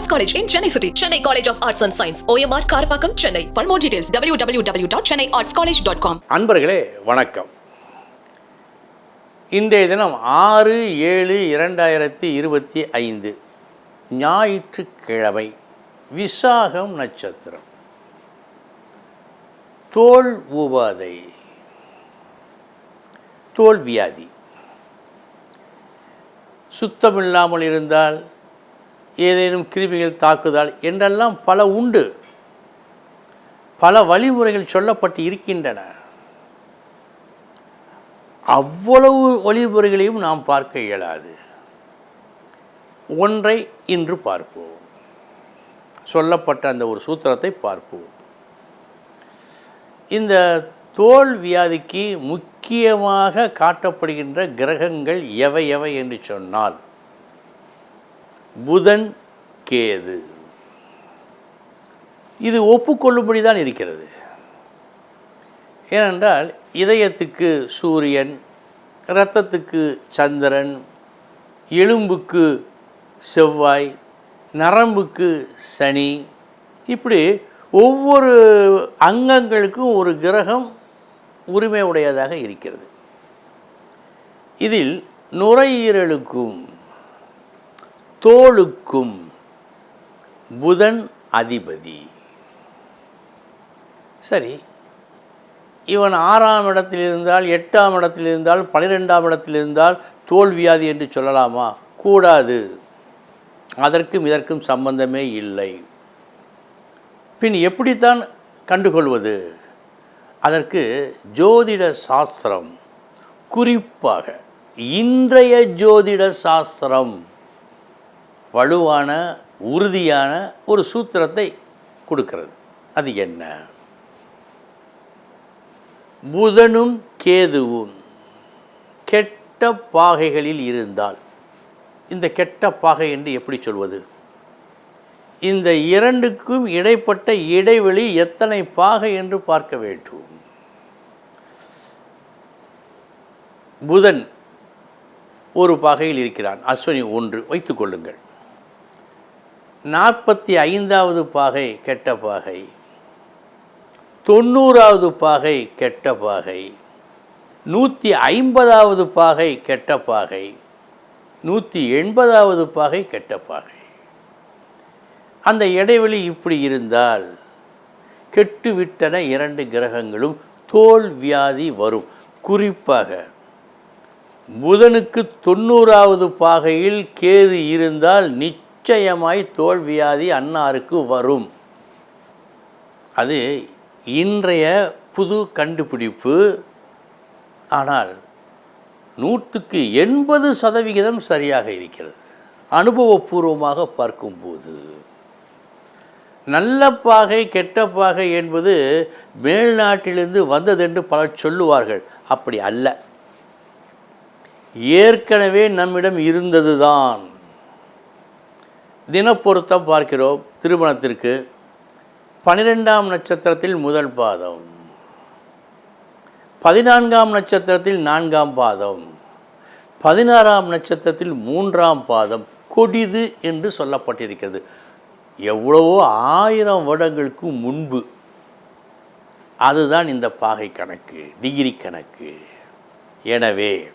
Arts college in Chennai city Chennai college of arts and science OMR Karapakkam Chennai for more details W W W dot Chennai arts college dot com அன்பர்களே வணக்கம் இன்றைய தினம் ஆறு ஏழு இரண்டாயிரத்தி இருபத்தி ஐந்து ஞாயிற்றுக்கிழமை விசாகம் நட்சத்திரம் தோல் உபாதை தோல் வியாதி சுத்தமில்லாமல் இருந்தால் ஏதேனும் கிருமிகள் தாக்குதல் என்றெல்லாம் பல உண்டு. பல வழிமுறைகள் சொல்லப்பட்டு இருக்கின்றன. அவ்வளவு வழிமுறைகளையும் நாம் பார்க்க இயலாது. ஒன்றை இன்று பார்ப்போம். சொல்லப்பட்ட அந்த ஒரு சூத்திரத்தை பார்ப்போம். இந்த தோல் வியாதிக்கு முக்கியமாக காட்டப்படுகின்ற கிரகங்கள் எவை எவை என்று சொன்னால் புதன் கேது. இது ஒப்புக்கொள்ளும்படி தான் இருக்கிறது. ஏனென்றால் இதயத்துக்கு சூரியன் இரத்தத்துக்கு சந்திரன் எலும்புக்கு செவ்வாய் நரம்புக்கு சனி இப்படி ஒவ்வொரு அங்கங்களுக்கும் ஒரு கிரகம் உரிமை உடையதாக இருக்கிறது. இதில் நுரையீரலுக்கும் தோளுக்கும் புதன் அதிபதி. சரி இவன் ஆறாம் இடத்தில் இருந்தால் எட்டாம் இடத்தில் இருந்தால் பனிரெண்டாம் இடத்தில் இருந்தால் தோல்வியாதி என்று சொல்லலாமா? கூடாது. அதற்கும் இதற்கும் சம்பந்தமே இல்லை. பின் எப்படித்தான் கண்டுகொள்வது? அதற்கு ஜோதிட சாஸ்திரம் குறிப்பாக இன்றைய ஜோதிட சாஸ்திரம் வலுவான உறுதியான ஒரு சூத்திரத்தை கொடுக்கிறது. அது என்ன? புதனும் கேதுவும் கெட்ட பாகைகளில் இருந்தால் இந்த கெட்ட பாகை என்று எப்படி சொல்வது? இந்த இரண்டுக்கும் இடைப்பட்ட இடைவெளி எத்தனை பாகை என்று பார்க்க வேண்டும். புதன் ஒரு பாகையில் இருக்கிறான். அஸ்வினி ஒன்று. வைத்துக்கொள்ளுங்கள் நாற்பத்தி ஐந்தாவது பாகை கெட்ட பாகை. தொண்ணூறாவது பாகை கெட்ட பாகை. நூற்றி ஐம்பதாவது பாகை கெட்ட பாகை. நூற்றி எண்பதாவது பாகை கெட்ட பாகை. அந்த இடைவெளி இப்படி இருந்தால் கெட்டுவிட்டன இரண்டு கிரகங்களும் தோல் வியாதி வரும். குறிப்பாக புதனுக்கு தொண்ணூறாவது பாகையில் கேது இருந்தால் நிச்சயமாய் தோல்வியாதி அன்னாருக்கு வரும். அது இன்றைய புது கண்டுபிடிப்பு. ஆனால் நூற்றுக்கு எண்பது சதவிகிதம் சரியாக இருக்கிறது. அனுபவபூர்வமாக பார்க்கும்போது. நல்ல பாகை கெட்ட பாகை என்பது மேல்நாட்டிலிருந்து வந்ததென்று பலர் சொல்லுவார்கள். அப்படி அல்ல. ஏற்கனவே நம்மிடம் இருந்ததுதான். தினப்பொருத்தம் பார்க்கிறோம் திருமணத்திற்கு. பனிரெண்டாம் நட்சத்திரத்தில் முதல் பாதம். பதினான்காம் நட்சத்திரத்தில் நான்காம் பாதம். பதினாறாம் நட்சத்திரத்தில் மூன்றாம் பாதம். கொடிது என்று சொல்லப்பட்டிருக்கிறது. எவ்வளவோ ஆயிரம் வருடங்களுக்கு முன்பு. அதுதான் இந்த பாகை கணக்கு டிகிரி கணக்கு. எனவே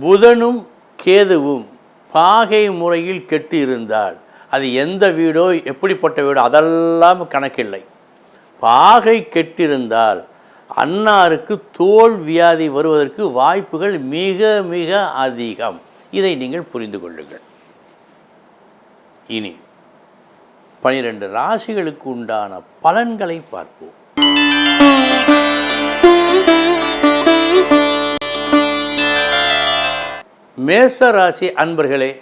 புதனும் கேதுவும் பாகை முறையில் கெட்டு இருந்தால் அது எந்த வீடோ எப்படிப்பட்ட வீடோ அதெல்லாம் கணக்கில்லை. பாகை கெட்டிருந்தால் அன்னாருக்கு தோல் வியாதி வருவதற்கு வாய்ப்புகள் மிக மிக அதிகம். இதை நீங்கள் புரிந்து கொள்ளுங்கள். இனி பனிரெண்டு ராசிகளுக்கு உண்டான பலன்களை பார்ப்போம். மேச ராசி அன்பர்களே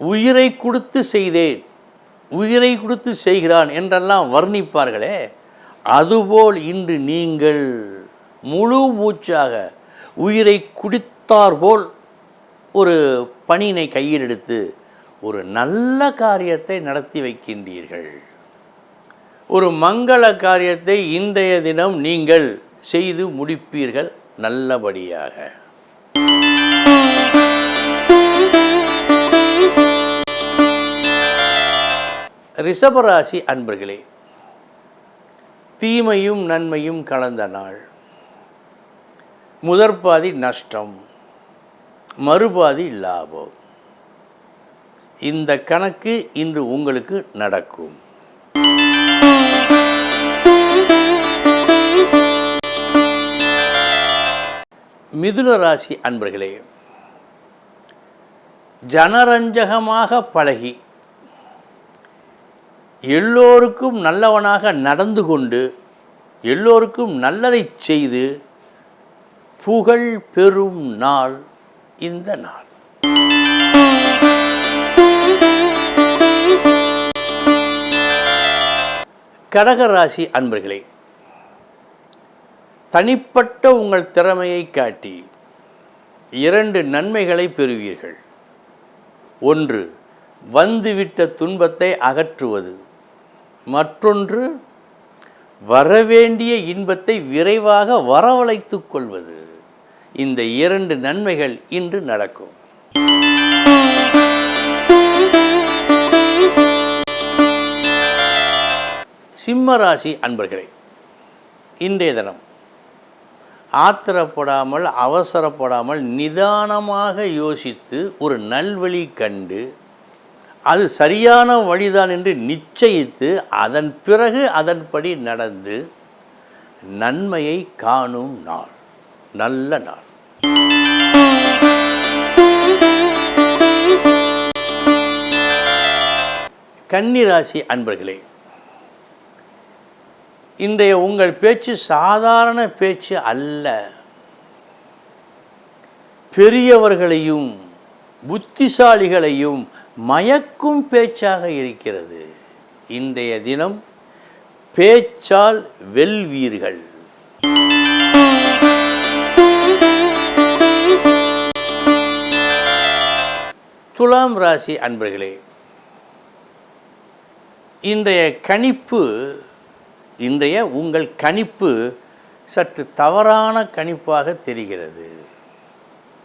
உயிரை கொடுத்து செய்தேன் உயிரை கொடுத்து செய்கிறான் என்றெல்லாம் வர்ணிப்பார்களே அதுபோல் இன்று நீங்கள் முழு மூச்சாக உயிரை குடித்தார் போல் ஒரு பணியினை கையில் எடுத்து ஒரு நல்ல காரியத்தை நடத்தி வைக்கின்றீர்கள். ஒரு மங்கள காரியத்தை இன்றைய தினம் நீங்கள் செய்து முடிப்பீர்கள் நல்லபடியாக. ரிஷபராசி அன்பர்களே தீமையும் நன்மையும் கலந்த நாள். முதற்பாதி நஷ்டம் மறுபாதி லாபம். இந்த கணக்கு இன்று உங்களுக்கு நடக்கும். மிதுன ராசி அன்பர்களே ஜனரஞ்சகமாக பழகி எல்லோருக்கும் நல்லவனாக நடந்து கொண்டு எல்லோருக்கும் நல்லதை செய்து புகழ் பெறும் நாள் இந்த நாள். கடகராசி அன்பர்களே தனிப்பட்ட உங்கள் திறமையை காட்டி இரண்டு நன்மைகளை பெறுவீர்கள். ஒன்று வந்துவிட்ட துன்பத்தை அகற்றுவது. மற்றொன்று வரவேண்டிய இன்பத்தை விரைவாக வரவழைத்து கொள்வது. இந்த இரண்டு நன்மைகள் இன்று நடக்கும். சிம்மராசி அன்பர்களே இன்றைய தினம் ஆத்திரப்படாமல் அவசரப்படாமல் நிதானமாக யோசித்து ஒரு நல்வழி கண்டு அது சரியான வழிதான் என்று நிச்சயித்து அதன் பிறகு அதன்படி நடந்து நன்மையை காணும் நாள் நல்ல நாள். கன்னிராசி அன்பர்களே இன்றைய உங்கள் பேச்சு சாதாரண பேச்சு அல்ல. பெரியவர்களையும் புத்திசாலிகளையும் மயக்கும் பேச்சாக இருக்கிறது. இன்றைய தினம் பேச்சால் வெல்வீர்கள். துலாம் ராசி அன்பர்களே இன்றைய கணிப்பு இன்றைய உங்கள் கணிப்பு சற்று தவறான கணிப்பாக தெரிகிறது.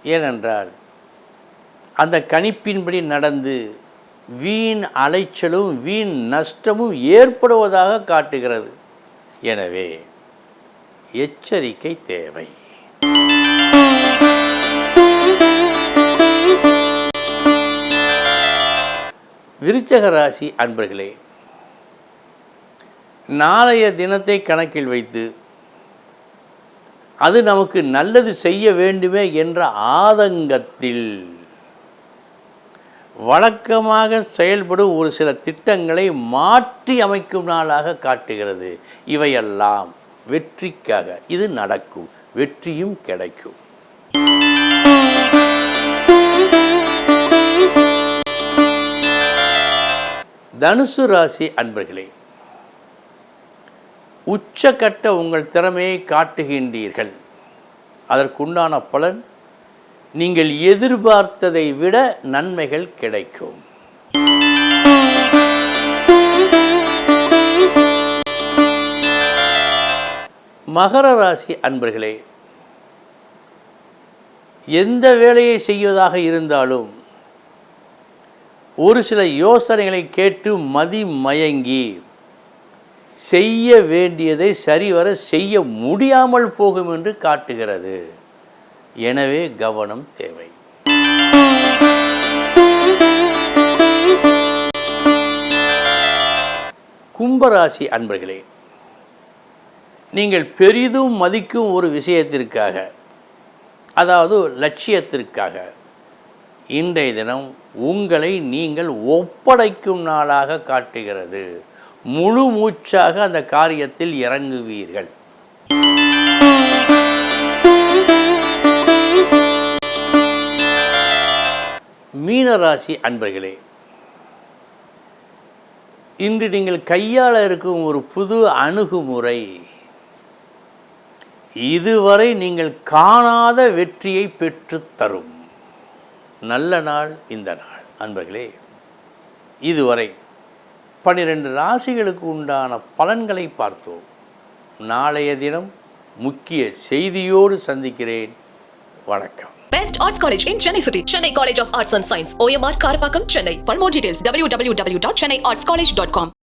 ஏனென்றால் அந்த கணிப்பின்படி நடந்து வீண் அலைச்சலும் வீண் நஷ்டமும் ஏற்படுவதாக காட்டுகிறது. எனவே எச்சரிக்கை தேவை. விருச்சக ராசி அன்பர்களே நாளைய தினத்தை கணக்கில் வைத்து அது நமக்கு நல்லது செய்ய வேண்டுமே என்ற ஆதங்கத்தில் வழக்கமாக செயல்படும் ஒரு சில திட்டங்களை மாற்றி அமைக்கும் நாளாக காட்டுகிறது. இவையெல்லாம் வெற்றிக்காக இது நடக்கும். வெற்றியும் கிடைக்கும். தனுசு ராசி அன்பர்களே உச்சக்கட்ட உங்கள் திறமையை காட்டுகின்றீர்கள். அதற்குண்டான பலன் நீங்கள் எதிர்பார்த்ததை விட நன்மைகள் கிடைக்கும். மகர ராசி அன்பர்களே எந்த வேலையை செய்வதாக இருந்தாலும் ஒரு சில யோசனைகளை கேட்டு மதிமயங்கி செய்ய வேண்டியதை சரிவர செய்ய முடியாமல் போகும் என்று காட்டுகிறது. எனவே கவனம் தேவை. கும்பராசி அன்பர்களே நீங்கள் பெரிதும் மதிக்கும் ஒரு விஷயத்திற்காக அதாவது லட்சியத்திற்காக இன்றைய தினம் உங்களை நீங்கள் ஒப்படைக்கும் நாளாக காட்டுகிறது. முழு மூச்சாக அந்த காரியத்தில் இறங்குவீர்கள். மீனராசி அன்பர்களே இன்று நீங்கள் கையாள இருக்கும் ஒரு புது அணுகுமுறை. இதுவரை நீங்கள் காணாத வெற்றியை பெற்று தரும். நல்ல நாள் இந்த நாள். அன்பர்களே இதுவரை பன்னிரண்டு ராசிகளுக்கு உண்டான பலன்களை பார்த்தோம் நாளைய தினம் முக்கிய செய்தியோடு சந்திக்கிறேன் வணக்கம் Best Arts College in Chennai City. Chennai College of Arts and Science. OMR Karapakam, Chennai. For more details, www.chennaiartscollege.com.